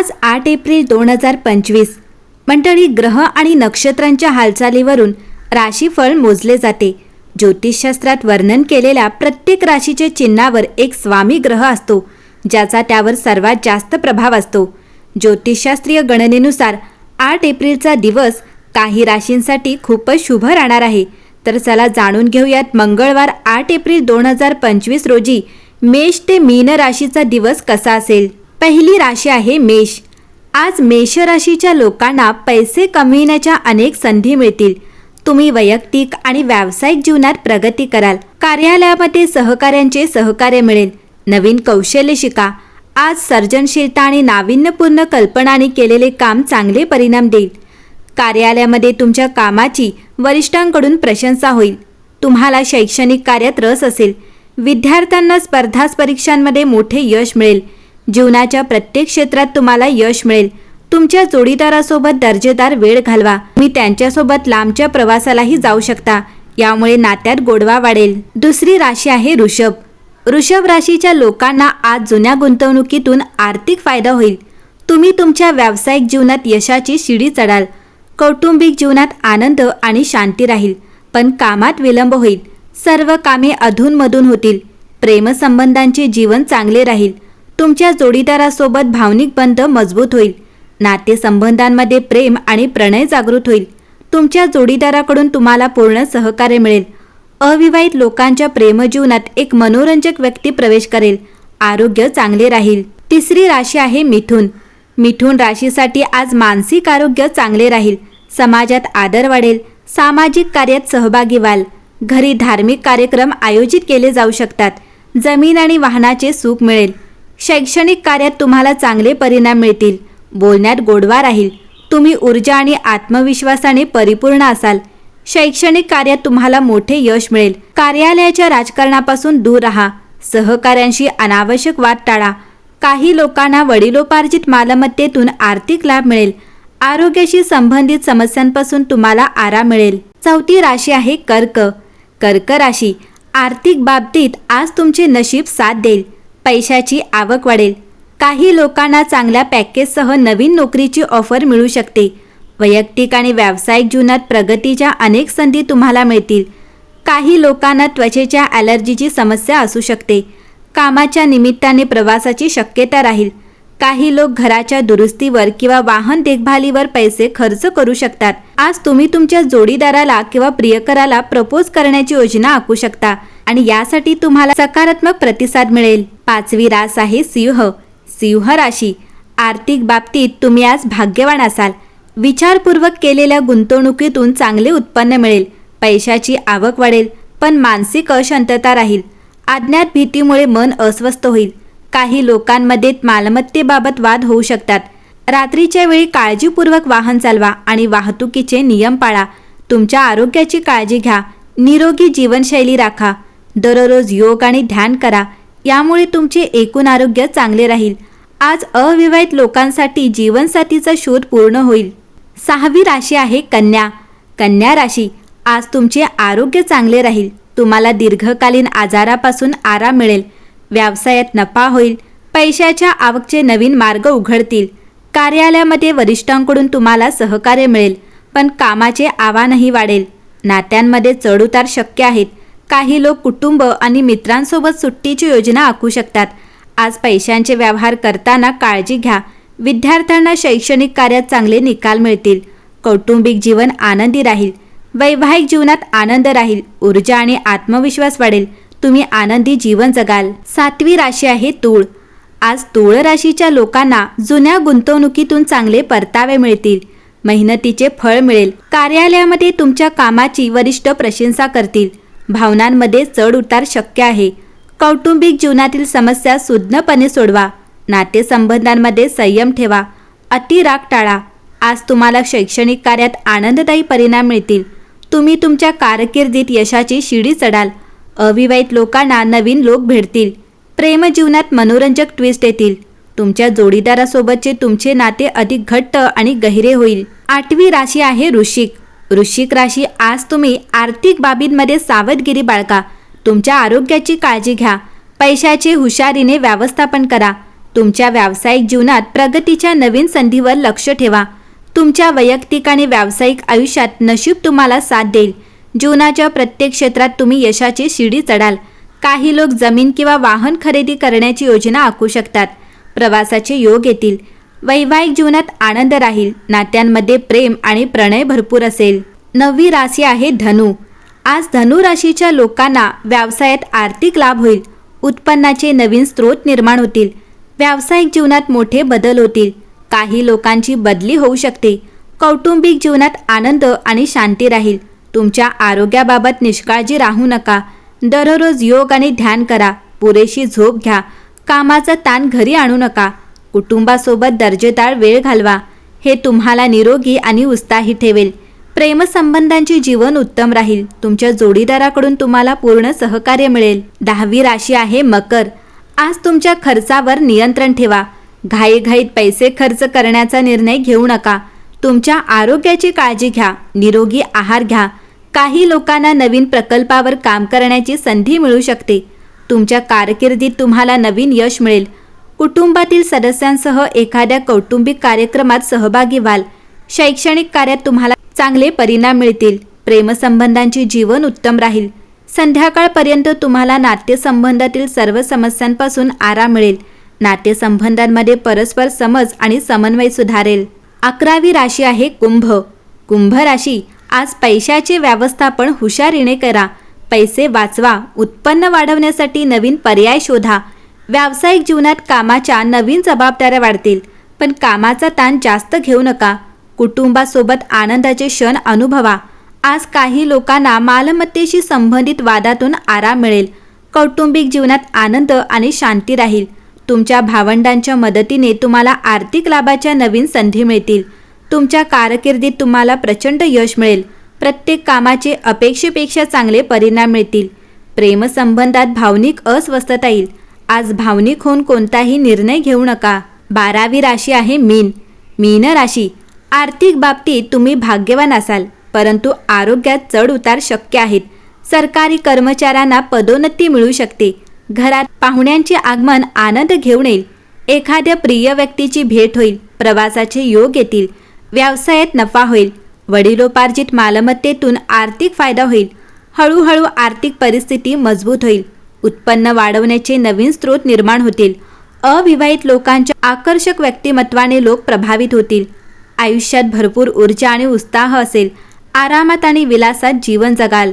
आज आठ एप्रिल दोन हजार पंचवीस. मंडळी ग्रह आणि नक्षत्रांच्या हालचालीवरून राशीफळ मोजले जाते. ज्योतिषशास्त्रात वर्णन केलेल्या प्रत्येक राशीच्या चिन्हावर एक स्वामी ग्रह असतो ज्याचा त्यावर सर्वात जास्त प्रभाव असतो. ज्योतिषशास्त्रीय गणनेनुसार आठ एप्रिलचा दिवस काही राशींसाठी खूपच शुभ राहणार आहे. तर चला जाणून घेऊयात मंगळवार आठ एप्रिल दोन हजार पंचवीस रोजी मेष ते मीन राशीचा दिवस कसा असेल? पहिली राशी आहे मेष. आज मेष राशीच्या लोकांना पैसे कमविण्याच्या अनेक संधी मिळतील. तुम्ही वैयक्तिक आणि व्यावसायिक जीवनात प्रगती कराल. कार्यालयामध्ये सहकाऱ्यांचे सहकार्य मिळेल. नवीन कौशल्य शिका. आज सर्जनशीलता आणि नाविन्यपूर्ण कल्पनाने केलेले काम चांगले परिणाम देईल. कार्यालयामध्ये तुमच्या कामाची वरिष्ठांकडून प्रशंसा होईल. तुम्हाला शैक्षणिक कार्यात रस असेल. विद्यार्थ्यांना स्पर्धा परीक्षांमध्ये मोठे यश मिळेल. जीवनाच्या प्रत्येक क्षेत्रात तुम्हाला यश मिळेल. तुमच्या जोडीदारासोबत दर्जेदार वेळ घालवा. मी त्यांच्यासोबत लांबच्या प्रवासालाही जाऊ शकता. यामुळे नात्यात गोडवा वाढेल. दुसरी राशी आहे ऋषभ. ऋषभ राशीच्या लोकांना आज जुन्या गुंतवणुकीतून आर्थिक फायदा होईल. तुम्ही तुमच्या व्यावसायिक जीवनात यशाची शिडी चढाल. कौटुंबिक जीवनात आनंद आणि शांती राहील. पण कामात विलंब होईल. सर्व कामे अधूनमधून होतील. प्रेमसंबंधांचे जीवन चांगले राहील. तुमच्या जोडीदारासोबत भावनिक बंध मजबूत होईल. नातेसंबंधांमध्ये प्रेम आणि प्रणय जागृत होईल. तुमच्या जोडीदाराकडून तुम्हाला पूर्ण सहकार्य मिळेल. अविवाहित लोकांच्या प्रेमजीवनात एक मनोरंजक व्यक्ती प्रवेश करेल. आरोग्य चांगले राहील. तिसरी राशी आहे मिथून. मिथून राशीसाठी आज मानसिक आरोग्य चांगले राहील. समाजात आदर वाढेल. सामाजिक कार्यात सहभागी व्हाल. घरी धार्मिक कार्यक्रम आयोजित केले जाऊ शकतात. जमीन आणि वाहनाचे सुख मिळेल. शैक्षणिक कार्यात तुम्हाला चांगले परिणाम मिळतील. बोलण्यात गोडवा राहील. तुम्ही ऊर्जा आणि आत्मविश्वासाने परिपूर्ण असाल. शैक्षणिक कार्यात तुम्हाला मोठे यश मिळेल. कार्यालयाच्या राजकारणापासून दूर राहा. सहकाऱ्यांशी अनावश्यक वाद टाळा. काही लोकांना वडिलोपार्जित मालमत्तेतून आर्थिक लाभ मिळेल. आरोग्याशी संबंधित समस्यांपासून तुम्हाला आराम मिळेल. चौथी राशी आहे कर्क. कर्क राशी. आर्थिक बाबतीत आज तुमचे नशीब साथ देईल. पैशाची आवक वाढेल. काही लोकांना चांगल्या पॅकेजसह नवीन नोकरीची ऑफर मिळू शकते. वैयक्तिक आणि व्यावसायिक जीवनात प्रगतीच्या अनेक संधी तुम्हाला मिळतील. काही लोकांना त्वचेच्या ॲलर्जीची समस्या असू शकते. कामाच्या निमित्ताने प्रवासाची शक्यता राहील. काही लोक घराच्या दुरुस्तीवर किंवा वाहन देखभालीवर पैसे खर्च करू शकतात. आज तुम्ही तुमच्या जोडीदाराला किंवा प्रियकराला प्रपोज करण्याची योजना आखू शकता. आणि यासाठी तुम्हाला सकारात्मक प्रतिसाद मिळेल. पाचवी रास आहे सिंह. सिंह राशी. आर्थिक बाबतीत तुम्ही आज भाग्यवान असाल. विचारपूर्वक केलेल्या गुंतवणुकीतून चांगले उत्पन्न मिळेल. पैशाची आवक वाढेल पण मानसिक अशांतता राहील. अज्ञात भीतीमुळे मन अस्वस्थ होईल. काही लोकांमध्ये मालमत्तेबाबत वाद होऊ शकतात. रात्रीच्या वेळी काळजीपूर्वक वाहन चालवा आणि वाहतुकीचे नियम पाळा. तुमच्या आरोग्याची काळजी घ्या. निरोगी जीवनशैली राखा. दररोज योग आणि ध्यान करा. यामुळे तुमचे एकूण आरोग्य चांगले राहील. आज अविवाहित लोकांसाठी जीवनसाथीचा शोध पूर्ण होईल. सहावी राशी आहे कन्या. कन्या राशी आज तुमचे आरोग्य चांगले राहील. तुम्हाला दीर्घकालीन आजारापासून आराम मिळेल. व्यवसायात नफा होईल. पैशाच्या आवकचे नवीन मार्ग उघडतील. कार्यालयामध्ये वरिष्ठांकडून तुम्हाला सहकार्य मिळेल पण कामाचे आव्हानही वाढेल. नात्यांमध्ये चढउतार शक्य आहेत. काही लोक कुटुंब आणि मित्रांसोबत सुट्टीची योजना आखू शकतात. आज पैशांचे व्यवहार करताना काळजी घ्या. विद्यार्थ्यांना शैक्षणिक कार्यात चांगले निकाल मिळतील. कौटुंबिक जीवन आनंदी राहील. वैवाहिक जीवनात आनंद राहील. ऊर्जा आणि आत्मविश्वास वाढेल. तुम्ही आनंदी जीवन जगाल. सातवी राशी आहे तूळ. आज तूळ राशीच्या लोकांना जुन्या गुंतवणुकीतून चांगले परतावे मिळतील. मेहनतीचे फळ मिळेल. कार्यालयामध्ये तुमच्या कामाची वरिष्ठ प्रशंसा करतील. भावनांमध्ये चढ उतार शक्य आहे. कौटुंबिक जीवनातील समस्या सुज्ञपणे सोडवा. नातेसंबंधांमध्ये संयम ठेवा. अतिराग टाळा. आज तुम्हाला शैक्षणिक कार्यात आनंददायी परिणाम मिळतील. तुम्ही तुमच्या कारकिर्दीत यशाची शिडी चढाल. अविवाहित लोकांना नवीन लोक भेटतील. प्रेमजीवनात मनोरंजक ट्विस्ट येतील. तुमच्या जोडीदारासोबतचे तुमचे नाते अधिक घट्ट आणि गहिरे होईल. आठवी राशी आहे ऋषिक वृश्चिक राशी आज तुम्ही आर्थिक बाबींमध्ये सावधगिरी बाळगा. तुमच्या आरोग्याची काळजी घ्या. पैशाचे हुशारीने व्यवस्थापन करा. तुमच्या व्यावसायिक जीवनात प्रगतीच्या नवीन संधीवर लक्ष ठेवा. तुमच्या वैयक्तिक आणि व्यावसायिक आयुष्यात नशीब तुम्हाला साथ देईल. जीवनाच्या प्रत्येक क्षेत्रात तुम्ही यशाची शिडी चढाल. काही लोक जमीन किंवा वाहन खरेदी करण्याची योजना आखू शकतात. प्रवासाचे योग येतील. वैवाहिक जीवनात आनंद राहील. नात्यांमध्ये प्रेम आणि प्रणय भरपूर असेल. नववी राशी आहे धनु. आज धनु राशीच्या लोकांना व्यवसायात आर्थिक लाभ होईल. उत्पन्नाचे नवीन स्रोत निर्माण होतील. व्यावसायिक जीवनात मोठे बदल होतील. काही लोकांची बदली होऊ शकते. कौटुंबिक जीवनात आनंद आणि शांती राहील. तुमच्या आरोग्याबाबत निष्काळजी राहू नका. दररोज योग आणि ध्यान करा. पुरेशी झोप घ्या. कामाचा ताण घरी आणू नका. कुटुंबासोबत दर्जेदार वेळ घालवा. हे तुम्हाला निरोगी आणि उत्साही ठेवेल. प्रेमसंबंधांचे जीवन उत्तम राहील. तुमच्या जोडीदाराकडून तुम्हाला पूर्ण सहकार्य मिळेल. दहावी राशी आहे मकर. आज तुमच्या खर्चावर नियंत्रण ठेवा. घाईघाईत पैसे खर्च करण्याचा निर्णय घेऊ नका. तुमच्या आरोग्याची काळजी घ्या. निरोगी आहार घ्या. काही लोकांना नवीन प्रकल्पावर काम करण्याची संधी मिळू शकते. तुमच्या कारकिर्दीत तुम्हाला नवीन यश मिळेल. कुटुंबातील सदस्यांसह एखाद्या कौटुंबिक कार्यक्रमात सहभागी व्हाल. शैक्षणिक कार्यात तुम्हाला चांगले परिणाम मिळतील. प्रेमसंबंधांची जीवन उत्तम राहील. संध्याकाळपर्यंत तुम्हाला नाट्यसंबंधातील सर्व समस्यांपासून आराम मिळेल. नाट्यसंबंधांमध्ये परस्पर समज आणि समन्वय सुधारेल. अकरावी राशी आहे कुंभ. कुंभ राशी आज पैशाचे व्यवस्थापन हुशारीने करा. पैसे वाचवा. उत्पन्न वाढवण्यासाठी नवीन पर्याय शोधा. व्यावसायिक जीवनात कामाच्या नवीन जबाबदाऱ्या वाढतील. पण कामाचा ताण जास्त घेऊ नका. कुटुंबासोबत आनंदाचे क्षण अनुभवा. आज काही लोकांना मालमत्तेशी संबंधित वादातून आराम मिळेल. कौटुंबिक जीवनात आनंद आणि शांती राहील. तुमच्या भावंडांच्या मदतीने तुम्हाला आर्थिक लाभाच्या नवीन संधी मिळतील. तुमच्या कारकिर्दीत तुम्हाला प्रचंड यश मिळेल. प्रत्येक कामाचे अपेक्षेपेक्षा चांगले परिणाम मिळतील. प्रेमसंबंधात भावनिक अस्वस्थता येईल. आज भावनिक होऊन कोणताही निर्णय घेऊ नका. बारावी राशी आहे मीन. मीन राशी. आर्थिक बाबतीत तुम्ही भाग्यवान असाल परंतु आरोग्यात चढ उतार शक्य आहेत. सरकारी कर्मचाऱ्यांना पदोन्नती मिळू शकते. घरात पाहुण्यांचे आगमन आनंद घेऊन येईल. एखाद्या प्रिय व्यक्तीची भेट होईल प्रवासाचे योग येतील व्यवसायात नफा होईल वडिलोपार्जित मालमत्तेतून आर्थिक फायदा होईल. हळूहळू आर्थिक परिस्थिती मजबूत होईल. उत्पन्न वाढवण्याचे नवीन स्रोत निर्माण होतील. अविवाहित लोकांच्या आकर्षक व्यक्तिमत्वाने लोक प्रभावित होतील. आयुष्यात भरपूर ऊर्जा आणि उत्साह असेल. आरामात आणि विलासात जीवन जगाल.